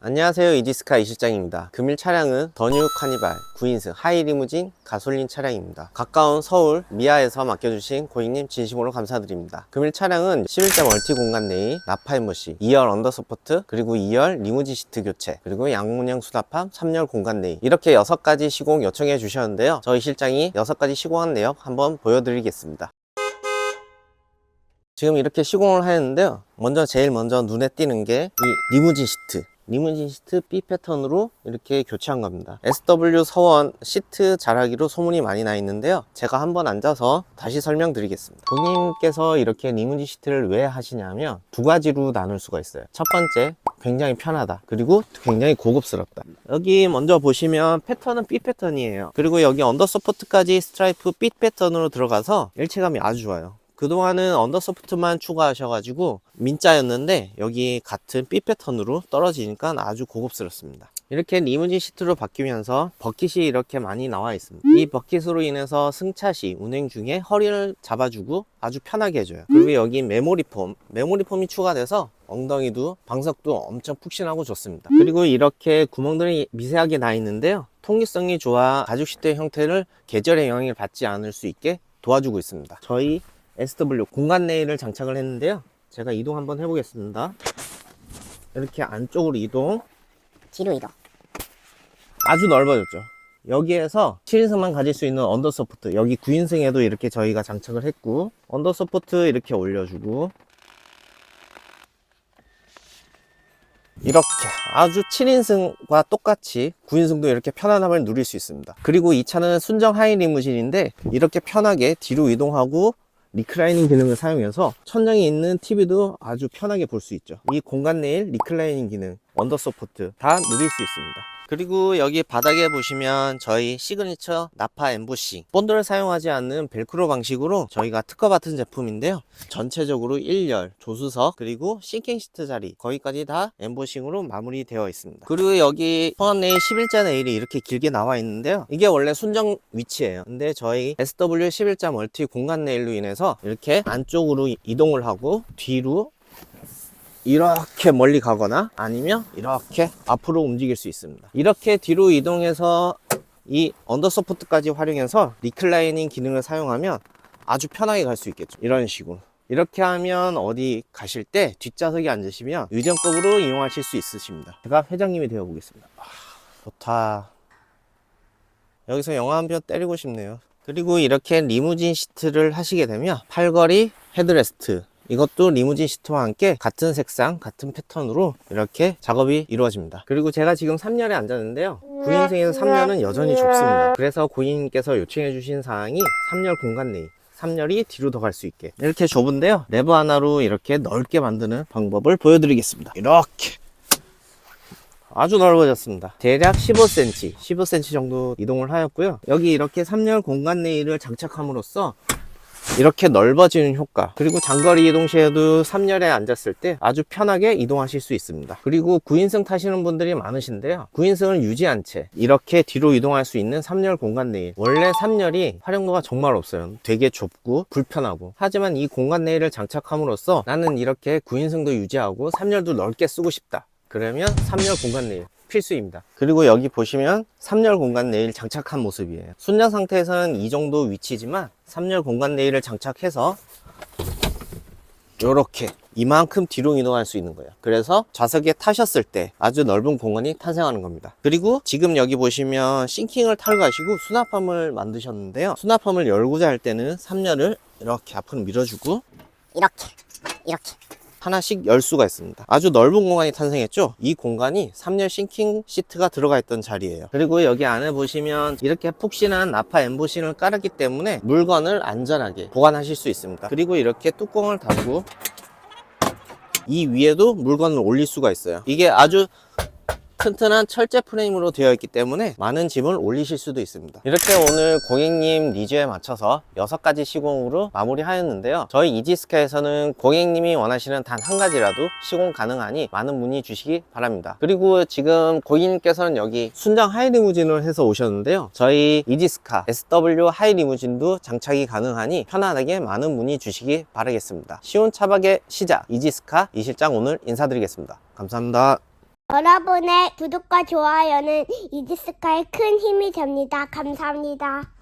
안녕하세요 이지스카 이실장입니다. 금일 차량은 더뉴 카니발 9인승 하이리무진 가솔린 차량입니다. 가까운 서울 미아에서 맡겨주신 고객님 진심으로 감사드립니다. 금일 차량은 11대 멀티 공간 내의 엠버시 2열 언더서포트 그리고 2열 리무진 시트 교체 그리고 양문형 수납함 3열 공간 내의 이렇게 6가지 시공 요청해 주셨는데요. 저희 실장이 6가지 시공한 내역 한번 보여드리겠습니다. 지금 이렇게 시공을 하였는데요. 먼저 제일 먼저 눈에 띄는 게 이 리무진 시트. 리무진 시트 B 패턴으로 이렇게 교체한 겁니다. SW 서원 시트 자라기로 소문이 많이 나 있는데요. 제가 한번 앉아서 다시 설명드리겠습니다. 고객님께서 이렇게 리무진 시트를 왜 하시냐면 두 가지로 나눌 수가 있어요. 첫 번째, 굉장히 편하다. 그리고 굉장히 고급스럽다. 여기 먼저 보시면 패턴은 B 패턴이에요. 그리고 여기 언더 서포트까지 스트라이프 B 패턴으로 들어가서 일체감이 아주 좋아요. 그동안은 언더서포트만 추가하셔가지고 민자였는데 여기 같은 B 패턴으로 떨어지니까 아주 고급스럽습니다. 이렇게 리무진 시트로 바뀌면서 버킷이 이렇게 많이 나와 있습니다. 이 버킷으로 인해서 승차 시 운행 중에 허리를 잡아주고 아주 편하게 해줘요. 그리고 여기 메모리 폼, 메모리 폼이 추가돼서 엉덩이도 방석도 엄청 푹신하고 좋습니다. 그리고 이렇게 구멍들이 미세하게 나 있는데요. 통기성이 좋아 가죽 시트의 형태를 계절의 영향을 받지 않을 수 있게 도와주고 있습니다. 저희 SW 공간 레일을 장착을 했는데요. 제가 이동 한번 해보겠습니다. 이렇게 안쪽으로 이동. 뒤로 이동. 아주 넓어졌죠. 여기에서 7인승만 가질 수 있는 언더 서포트. 여기 9인승에도 이렇게 저희가 장착을 했고, 언더 서포트 이렇게 올려주고, 이렇게 아주 7인승과 똑같이 9인승도 이렇게 편안함을 누릴 수 있습니다. 그리고 이 차는 순정 하이 리무진인데 이렇게 편하게 뒤로 이동하고 리클라이닝 기능을 사용해서 천장에 있는 TV도 아주 편하게 볼 수 있죠. 이 공간 내일 리클라이닝 기능, 언더 서포트 다 누릴 수 있습니다. 그리고 여기 바닥에 보시면 저희 시그니처 나파 엠보싱 본드를 사용하지 않는 벨크로 방식으로 저희가 특허 받은 제품인데요. 전체적으로 1열 조수석 그리고 싱킹 시트 자리 거기까지 다 엠보싱으로 마무리되어 있습니다. 그리고 여기 포함 내일 11자 네일이 이렇게 길게 나와 있는데요. 이게 원래 순정 위치예요. 근데 저희 SW 11자 멀티 공간 네일로 인해서 이렇게 안쪽으로 이동을 하고 뒤로 이렇게 멀리 가거나 아니면 이렇게 앞으로 움직일 수 있습니다. 이렇게 뒤로 이동해서 이 언더서포트까지 활용해서 리클라이닝 기능을 사용하면 아주 편하게 갈 수 있겠죠. 이런 식으로. 이렇게 하면 어디 가실 때 뒷좌석에 앉으시면 의전법으로 이용하실 수 있으십니다. 제가 회장님이 되어 보겠습니다. 아, 좋다. 여기서 영화 한 편 때리고 싶네요. 그리고 이렇게 리무진 시트를 하시게 되면 팔걸이 헤드레스트 이것도 리무진 시트와 함께 같은 색상, 같은 패턴으로 이렇게 작업이 이루어집니다. 그리고 제가 지금 3열에 앉았는데요. 9인승에서 3열은 여전히 좁습니다. 그래서 고객님께서 요청해 주신 사항이 3열 공간 내에 3열이 뒤로 더 갈 수 있게 이렇게 좁은데요. 레버 하나로 이렇게 넓게 만드는 방법을 보여드리겠습니다. 이렇게 아주 넓어졌습니다. 대략 15cm, 15cm 정도 이동을 하였고요. 여기 이렇게 3열 공간 레일을 장착함으로써 이렇게 넓어지는 효과. 그리고 장거리 이동 시에도 3열에 앉았을 때 아주 편하게 이동하실 수 있습니다. 그리고 9인승 타시는 분들이 많으신데요. 9인승을 유지한 채 이렇게 뒤로 이동할 수 있는 3열 공간 내일. 원래 3열이 활용도가 정말 없어요. 되게 좁고 불편하고. 하지만 이 공간 내일을 장착함으로써 나는 이렇게 9인승도 유지하고 3열도 넓게 쓰고 싶다. 그러면 3열 공간 내일 필수입니다. 그리고 여기 보시면 3열 공간 레일 장착한 모습이에요. 순정 상태에서는 이 정도 위치지만 3열 공간 레일을 장착해서 이렇게 이만큼 뒤로 이동할 수 있는 거예요. 그래서 좌석에 타셨을 때 아주 넓은 공간이 탄생하는 겁니다. 그리고 지금 여기 보시면 싱킹을 탈거하시고 수납함을 만드셨는데요. 수납함을 열고자 할 때는 3열을 이렇게 앞으로 밀어주고 이렇게. 이렇게. 하나씩 열 수가 있습니다. 아주 넓은 공간이 탄생했죠? 이 공간이 3열 싱킹 시트가 들어가 있던 자리예요. 그리고 여기 안에 보시면 이렇게 푹신한 나파 엠보싱을 깔았기 때문에 물건을 안전하게 보관하실 수 있습니다. 그리고 이렇게 뚜껑을 닫고 이 위에도 물건을 올릴 수가 있어요. 이게 아주 튼튼한 철제 프레임으로 되어 있기 때문에 많은 짐을 올리실 수도 있습니다. 이렇게 오늘 고객님 니즈에 맞춰서 6가지 시공으로 마무리하였는데요. 저희 이지스카에서는 고객님이 원하시는 단 한 가지라도 시공 가능하니 많은 문의 주시기 바랍니다. 그리고 지금 고객님께서는 여기 순정 하이리무진을 해서 오셨는데요. 저희 이지스카 SW 하이리무진도 장착이 가능하니 편안하게 많은 문의 주시기 바라겠습니다. 쉬운 차박의 시작 이지스카 이 실장 오늘 인사드리겠습니다. 감사합니다 여러분의 구독과 좋아요는 이지스카의 큰 힘이 됩니다. 감사합니다.